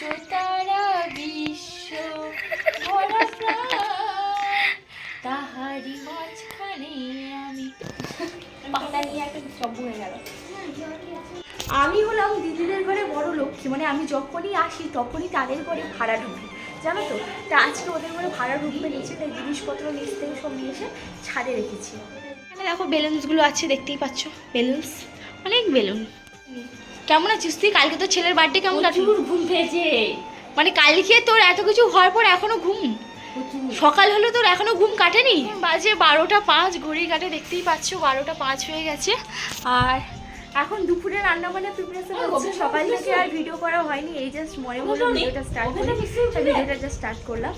তারা বিশ্ব ভরা তাহারি মাঝখানে আমি। পাতা নিয়ে একটা সব হয়ে গেল। আমি হলাম দিদিদের ঘরে বড় লক্ষ্মী মানে আমি যখনই আসি তখনই তাদের ঘরে ভাড়া ঢুকি। জানো তো তা আজকে ওদের ঘরে ভাড়া ঢুকবে নিচে তাই জিনিসপত্র নিচ থেকে সব নিয়ে এসে ছাদে রেখেছি। এখানে দেখো বেলুনসগুলো আছে দেখতেই পাচ্ছ। বেলুনস অনেক বেলুন কেমন আছিস তুই? কালকে তো ছেলের বার্থডে কেমন প্রচুর ঘুম পেয়েছে। মানে কালকে তোর এত কিছু হওয়ার পর এখনও ঘুম। সকাল হলো তোর এখনও ঘুম কাটেনি? বাজে বারোটা পাঁচ ঘড়ি কাটে দেখতেই পাচ্ছ বারোটা পাঁচ হয়ে গেছে। আর এখন দুপুরে রান্না বান্না প্রিপারেশন হচ্ছে। সকাল থেকে আর ভিডিও করা হয়নি এই জাস্ট মনে মনে ভিডিওটা স্টার্ট করলাম ভিডিওটা জাস্ট স্টার্ট করলাম।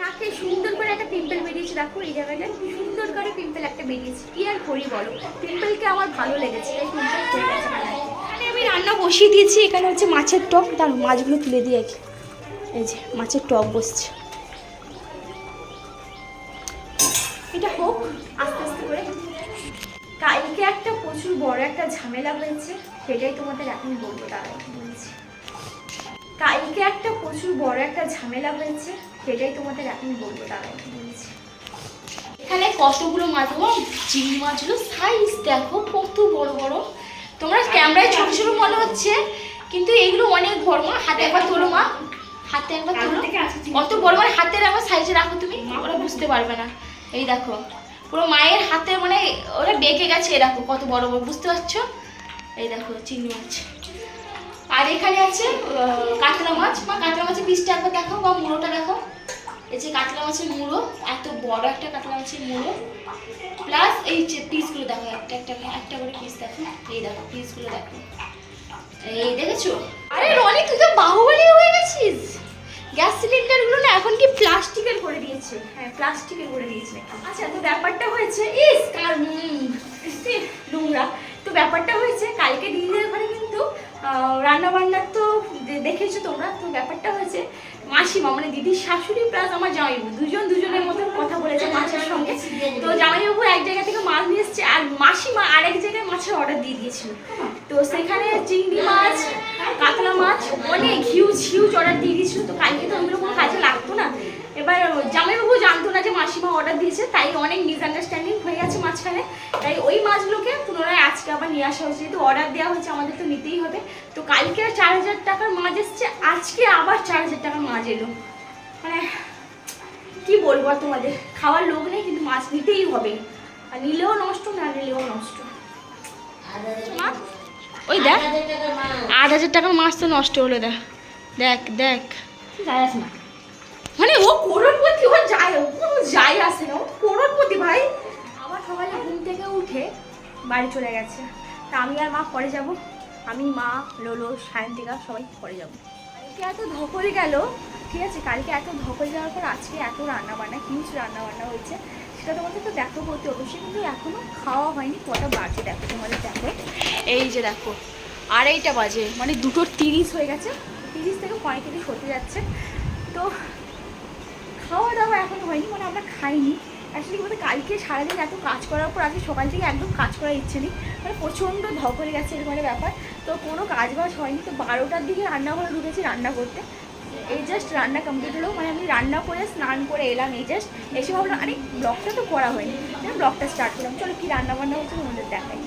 নাকে সুন্দর করে একটা পিম্পল বেরিয়েছে দেখো এই জায়গাটা। সুন্দর করে পিম্পল একটা বেরিয়েছে। কি আর করি বলো? পিম্পলকে আমার ভালো লেগেছে তাই পিম্পল হয়ে গেছে। আমি রান্না বসিয়ে দিয়েছি, এখানে হচ্ছে মাছের টক। তার মাছগুলো তুলে দিয়ে রাখি এই যে, মাছের টক বসছে। এটা হোক, আস্তে আস্তে করে। কালকে একটা প্রচুর বড় একটা ঝামেলা হয়েছে, সেটাই তোমাদের এখন বলব দাঁড়াই বলছি। কালকে একটা প্রচুর বড় একটা ঝামেলা হয়েছে, সেটাই তোমাদের এখন বলব দাঁড়াই বলছি। এখানে কতগুলো মাছ চিংড়ি মাছগুলো সাইজ দেখো, কত বড় বড়। তোমরা ক্যামেরায় ছোট ছোট মনে হচ্ছে কিন্তু এগুলো অনেক বড় মা। হাতে একবার তোলো মা। হাতে একবার তোলো। অত বড় মানে হাতের আমার সাইজে রাখো তুমি ওরা বুঝতে পারবে না। এই দেখো পুরো মায়ের হাতে মানে ওরা বেঁকে গেছে এরকম কত বড় বড় বুঝতে পারছ? এই দেখো চিংড়ি মাছ। আর এখানে আছে কাতলা মাছ। বা কাতলা মাছের পিসটা একবার দেখো বা মুড়োটা দেখো এই যে কাতলা মাছের মুড়ো, এত বড় একটা কাতলা মাছের মুড়ো। প্লাস এই যে পিসগুলো দেখো, একটা একটা একটা করে পিস দেখো। এই দেখো পিসগুলো দেখো। এই দেখেছ? আরে রনি, তুই তো বাহুবলী হয়ে গেছিস। গ্যাস সিলিন্ডারগুলো না এখন কি প্লাস্টিকের করে দিয়েছে? হ্যাঁ প্লাস্টিকের করে দিয়েছে। আচ্ছা তো ব্যাপারটা হয়েছে, ইস কার নোংরা। তো ব্যাপারটা হয়েছে, কালকে দিদিদের ঘরে কিন্তু রান্না বান্নার তো দেখেছ তোমরা? তো ব্যাপারটা হয়েছে মাসিমা মানে দিদির শাশুড়ি প্লাস আমার জামাইবাবু, দুজন দুজনের মতো কথা বলেছে মাছের সঙ্গে। তো জামাইবাবু এক জায়গা থেকে মাছ নিয়ে এসছে, আর মাসিমা আরেক জায়গায় মাছের অর্ডার দিয়ে দিয়েছিল। তো সেখানে চিংড়ি মাছ, কাতলা মাছ, অনেক হিউজ হিউজ অর্ডার দিয়ে দিয়েছিল। তো কালকে তো ওগুলো কোনো কাজে লাগতো না। এবার জামাইবাবু জানতো না যে মাসিমা অর্ডার দিয়েছে, তাই অনেক মিসআন্ডারস্ট্যান্ডিং হয়ে গেছে মাঝখানে। তাই ওই মাছগুলোকে পুনরায় আজকে আবার নিয়ে আসা হয়েছে। যেহেতু অর্ডার দেওয়া হয়েছে, আমাদের তো নিতেই হবে। তো কালকে চার হাজার টাকার মাছ এসছে, আজকে আবার চার হাজার টাকার মাছ এলো। মানে কি বলব আর তোমাদের? খাওয়ার লোক নেই কিন্তু মাছ নিতেই হবে। আর নিলেও নষ্ট না নিলেও নষ্ট। ওই দেখ আট হাজার টাকার মাছ। তো নষ্ট হলো দেখ। দেখ দেখ। যাস না। মানে ও করোড়পতি ও যায় ও কোনো যায় আসে না। ও করোড়পতি ভাই। আবার সকালে ঘুম থেকে উঠে বাড়ি চলে গেছে। তা আমি আর মা পরে যাব। আমি মা লোলো সায়ন্তিকা সবাই পরে যাব। এত ধকল গেল। ঠিক আছে? কালকে এত ধকল যাওয়ার পর আজকে এত রান্না বান্না হিউজ রান্না বান্না হয়েছে। সেটা তোমাদের তো দেখো বলতে অবশ্যই, কিন্তু এখনও খাওয়া হয়নি। কটা বাজে দেখো তোমাদের দেখো। এই যে দেখো, আড়াইটা বাজে মানে দুটোর তিরিশ হয়ে গেছে। তিরিশ থেকে পঁয়ত্রিশ হতে যাচ্ছে। তো খাওয়া দাওয়া এখনও হয়নি মানে আমরা খাইনি। অ্যাকচুয়ালি বলতে, কালকে সারাদিন এত কাজ করার পর আজকে সকাল থেকে একদম কাজ করার ইচ্ছে নেই। মানে প্রচণ্ড ধকলে গেছে এরকম ব্যাপার। তো কোনো কাজ বাজ হয়নি, তো বারোটার দিকে রান্নাঘরে ঢুকেছি রান্না করতে। এই জাস্ট রান্না কমপ্লিট হলো মানে আমি রান্না করে, স্নান করে এলাম, এই জাস্ট এসে ভাবলাম, আরে, ব্লগটা তো করা হয়নি। আমি ব্লগটা স্টার্ট করলাম। চলো কি রান্না বান্না হচ্ছে তোমাদের দেখাই।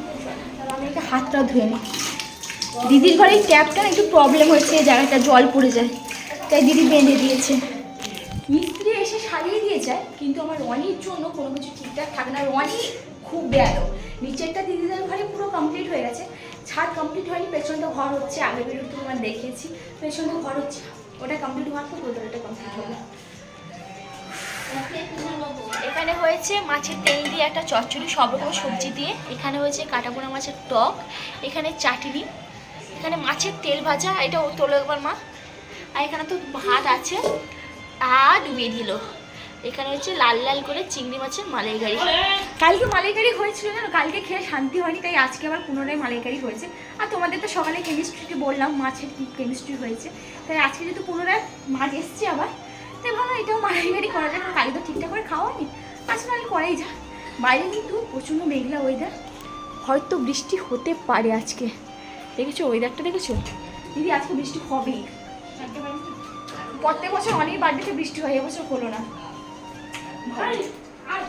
আমি একটা হাতটা ধুয়ে নিই। দিদির ঘরে ট্যাপটা একটু প্রবলেম এই জায়গাটা জল পড়ে যায়। তাই দিদি বেঁধে দিয়েছে। মিস্ত্রি এসে সারিয়ে দিয়ে যায় কিন্তু আমার রনির জন্য কোনো কিছু ঠিকঠাক থাকে না। রনি খুব বেয়ালো নিচেরটা দিদিদের ঘরে পুরো কমপ্লিট হয়ে গেছে। ছাদ কমপ্লিট হয়নি, পেছনটা ঘর হচ্ছে, আগের ভিডিও তোমার দেখিয়েছি পেছনটা ঘর হচ্ছে। ওটা কমপ্লিট হওয়ার পর ওটা কমপ্লিট হবে। এখানে হয়েছে মাছের তেল দিয়ে একটা চচ্চড়ি সব রকম সবজি দিয়ে। এখানে হয়েছে কাটাপোনা মাছের টক এখানে চাটনি এখানে মাছের তেল ভাজা এটা তোলে তোলো একবার মা। আর এখানে তো ভাত আছে। আর ডুবিয়ে দিল। এখানে হচ্ছে লাল লাল করে চিংড়ি মাছের মালাইকারি। কালকে মালাইকারি হয়েছিল জানো? কালকে খেয়ে শান্তি হয়নি, তাই আজকে আবার পুনরায় মালাইকারি হয়েছে। আর তোমাদের তো সকালে কেমিস্ট্রিতে বললাম, মাছের কেমিস্ট্রি হয়েছে। তাই আজকে যেহেতু পুনরায় মাছ এসছে আবার, তাই ভাবলাম এটাও মালাইকারি করা যায় কালকে তো ঠিকঠাক করে খাওয়া হয়নি। আচ্ছা নাহলে করাই যা বাইরে কিন্তু প্রচণ্ড মেঘলা ওয়েদার হয়তো বৃষ্টি হতে পারে আজকে। দেখেছ ওয়েদারটা দেখেছ? দিদি, আজকে বৃষ্টি হবেই। প্রত্যেক বছর অনেক বার্থডেতে বৃষ্টি হয়, এবছর হলো না।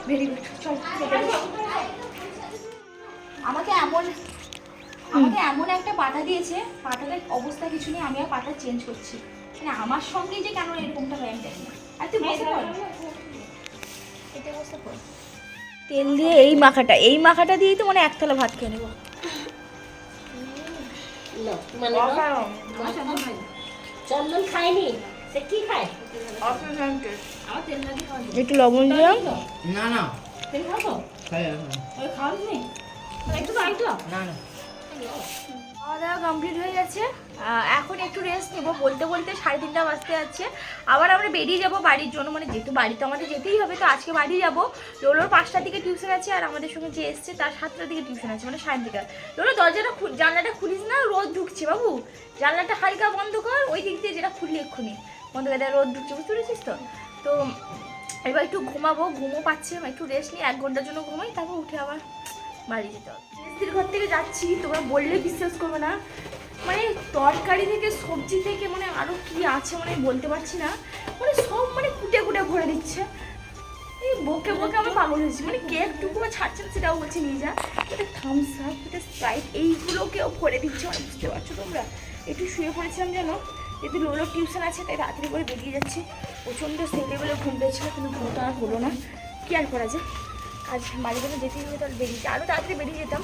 ভেরি গুড চল আমাকে এমন আমাকে এমন একটা পাতা দিয়েছে পাতাটার অবস্থা কিছু নেই আমি আর পাতা চেঞ্জ করছি। মানে আমার সঙ্গেই যে কেন এরকমটা হয় আমি জানি না। আর তুই বসে পড়। এতে বসে পড়। তেল দিয়ে এই মাখাটা এই মাখাটা দিয়েই তো মানে একতলা ভাত খেয়ে নেব। মানে? চন্দন খায়নি? সে কি খায়? একটু লবণ দিলাম না না। খাওয়া দাওয়া কমপ্লিট হয়ে গেছে। এখন একটু রেস্ট নেব। বলতে বলতে সাড়ে তিনটা বাজতে যাচ্ছে। আবার আমরা বেরিয়ে যাব বাড়ির জন্য। মানে যেহেতু বাড়িতে আমাদের যেতেই হবে তো আজকে বাড়ি যাব। লোলোর পাঁচটার দিকে টিউশন আছে আর আমাদের সঙ্গে যে এসছে তার সাতটার দিকে টিউশন আছে মানে সাড়ে দিকে। লোলো দরজাটা খু- জানলাটা খুলিস না? রোদ ঢুকছে বাবু। জানলাটা হালকা বন্ধ কর। ওই দিক দিয়ে যেটা খুললি এক্ষুনি। বন্ধ করে রোদ ঢুকছে বুঝতে পেরেছিস তো? তো এবার একটু ঘুমাবো ঘুমো পাচ্ছে একটু রেস্ট নিই এক ঘণ্টার জন্য ঘুমাই, তারপর উঠে আবার বাড়ি যেতে হবে। মিস্ত্রির ঘর থেকে যাচ্ছি, তোমরা বললে বিশ্বাস করবে না। মানে তরকারি থেকে, সবজি থেকে মানে আরও কি আছে মানে বলতে পারছি না। মানে সব মানে কুটে কুটে ভরে দিচ্ছে। এই বকে বকে আমি পাগল হয়েছি। মানে কেকটুকু বা ছাড়ছে না সেটাও বলছি, নিয়ে যা। এটা থামস আপ এটা স্প্রাইট এইগুলোকেও ভরে দিচ্ছে মানে বুঝতে পারছ তোমরা? একটু শুয়ে পড়েছিলাম যেন। যেহেতু লোলো টিউশন আছে, তাই রাত্রি করে বেরিয়ে যাচ্ছি। প্রচণ্ড সেলে বলে ঘুম পেয়েছিল, কিন্তু ঘুমটা আর হলো না। কি আর করা যায়? আজ যখন যেতেই হবে তাহলে বেরিয়ে আরও তাড়াতাড়ি বেরিয়ে যেতাম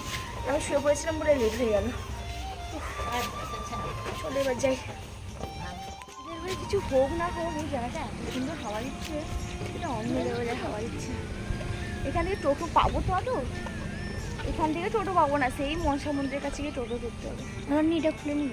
আমি শুয়ে পড়েছিলাম বলে লেট হয়ে গেল। চলে এবার যাই। কিছু হোক না হোক এই জায়গাটা এত সুন্দর হাওয়া দিচ্ছে। এটা অন্য লেভেলের হাওয়া দিচ্ছে। এখান থেকে টোটো পাবো তো আদৌ? এখান থেকে টোটো পাবো না, সেই মনসা মন্দিরের কাছে গিয়ে টোটো ধরতে হবে। আমার এটা খুলে নেই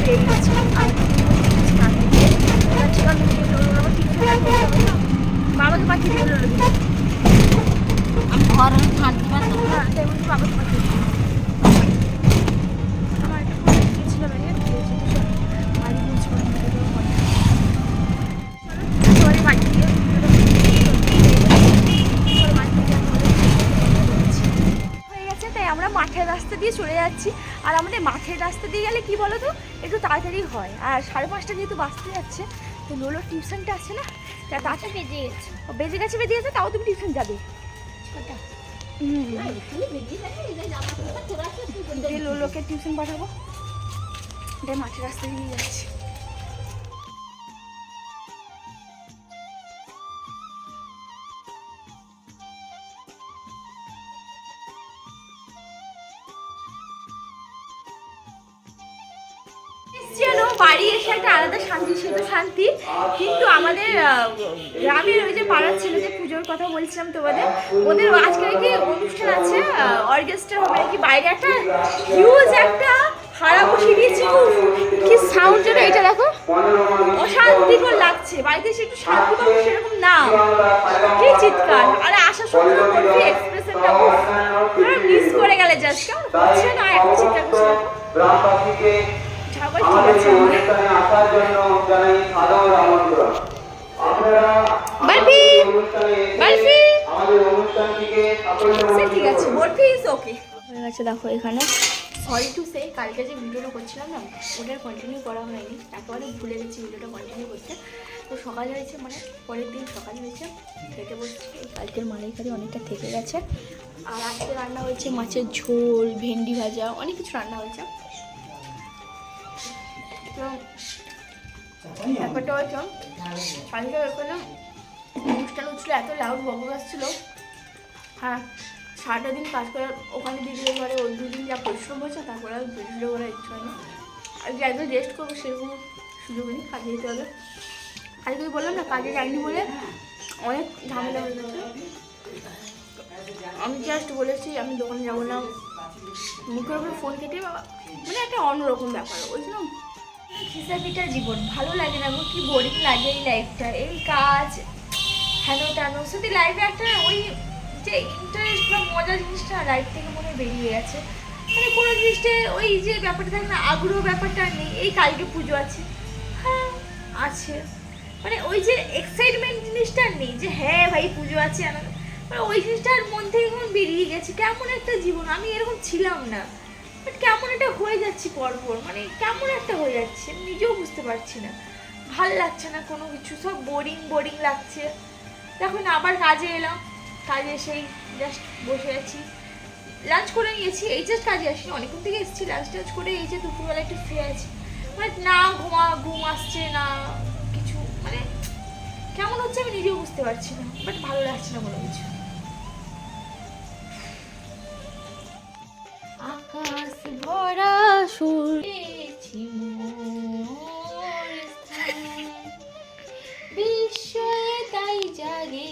না। বাবাকে পাঠিয়ে দিয়ে আমি ঘর থাকতে পারতাম হ্যাঁ, তাই বলছি বাবাকে পাঠিয়ে তাই আমরা মাঠের রাস্তা দিয়ে চলে যাচ্ছি আর আমাদের মাঠের রাস্তা দিয়ে গেলে কি বলো তো একটু তাড়াতাড়ি হয়। আর সাড়ে পাঁচটা যেহেতু বাঁচতে যাচ্ছে তো লোলোর টিউশনটা আছে না? তা তাড়াতাড়ি বেজে গেছে। বেজে গেছে বেজে গেছে তাও তুমি টিউশন যাবে। লোলোকে টিউশন পাঠাবো এটা মাঠের রাস্তা দিয়ে যাচ্ছি। যেন বাড়ি এসে একটা আলাদা শান্তি ছিল, শান্তি। কিন্তু আমাদের গ্রামের ওই যে পাড়ার ছেলেদের পুজোর কথা বলছিলাম তোমাদের, ওদের আজকে নাকি অনুষ্ঠান আছে অর্কেস্ট্রা হবে নাকি বাইরে একটা হিউজ একটা হারা বসিয়ে দিয়েছে। কি সাউন্ড যেন এটা দেখো। অশান্তিকর লাগছে, বাড়িতে এসে একটু শান্তি পাবো সেরকম না। কি চিৎকার। আরে আসার সময় করবি এক্সপ্রেশনটা মিস করে গেলে জাস্ট কেমন হচ্ছে না এখন চিৎকার করছে। সবাই আমাদের আছে আসার জন্য জানাই সাদর আমন্ত্রণ। আপনারা বারফি! আমাদের অনুষ্ঠানে এসে বারফি! আমাদের অনুষ্ঠানটিকে সে ঠিক আছে ইজ ওকে হয়ে গেছে দেখো এখানে। সরি টু সে কালকে যে ভিডিওটা করছিলাম না ওটার কন্টিনিউ করা হয়নি। একেবারে ভুলে গেছি ভিডিওটা কন্টিনিউ করতে। তো সকাল হয়েছে মানে পরের দিন সকাল হয়েছে। খেতে বসছি। কালকের মালাইকারি অনেকটা থেকে গেছে। আর আজকে রান্না হয়েছে মাছের ঝোল ভেন্ডি ভাজা অনেক কিছু রান্না হয়েছে। ব্যাপারটা অনুষ্ঠান হচ্ছিল এত লাউড আসছিল হ্যাঁ দিন কাজ করে ওখানে যা পরিশ্রম তারপরে আর হয় না আর যে রেস্ট করব সুযোগ নেই হবে বললাম না বলে অনেক ঝামেলা আমি জাস্ট বলেছি, আমি দোকানে যাব না। মুখের উপরে ফোন কেটে বাবা। মানে একটা অন্যরকম ব্যাপার। ওই জন্য খিসাপিটা জীবন। ভালো লাগে না গো, কি বোরিং লাগে এই লাইফটা এই কাজ, হেন টানো শুধু লাইফে একটা ওই যে ইন্টারেস্ট বা মজা জিনিসটা লাইফ থেকে মনে বেরিয়ে গেছে। মানে কোনো জিনিসটা ওই যে ব্যাপারটা থাকে না, আগ্রহ ব্যাপারটা আর নেই। এই কালকে পুজো আছে। হ্যাঁ আছে। মানে ওই যে এক্সাইটমেন্ট জিনিসটা আর নেই যে হ্যাঁ ভাই, পুজো আছে। মানে ওই জিনিসটার মন থেকে বেরিয়ে গেছে। কেমন একটা জীবন। আমি এরকম ছিলাম না। বাট কেমন একটা হয়ে যাচ্ছি পরপর মানে কেমন একটা হয়ে যাচ্ছে নিজেও বুঝতে পারছি না। ভালো লাগছে না কোনো কিছু, সব বোরিং বোরিং লাগছে। দেখুন আবার কাজে এলাম, কাজে এসেই জাস্ট বসে আছি। লাঞ্চ করে নিয়েছি এই জাস্ট কাজে আসি অনেকক্ষণ থেকে এসেছি লাঞ্চ টাঞ্চ করে এই যে দুপুরবেলা একটু ফ্রি আছি। মানে না ঘুমা, ঘুম আসছে না কিছু মানে কেমন হচ্ছে আমি নিজেও বুঝতে পারছি না বাট ভালো লাগছে না কোনো কিছু। ভরা স্থান। বিস্ময়ে তাই জাগে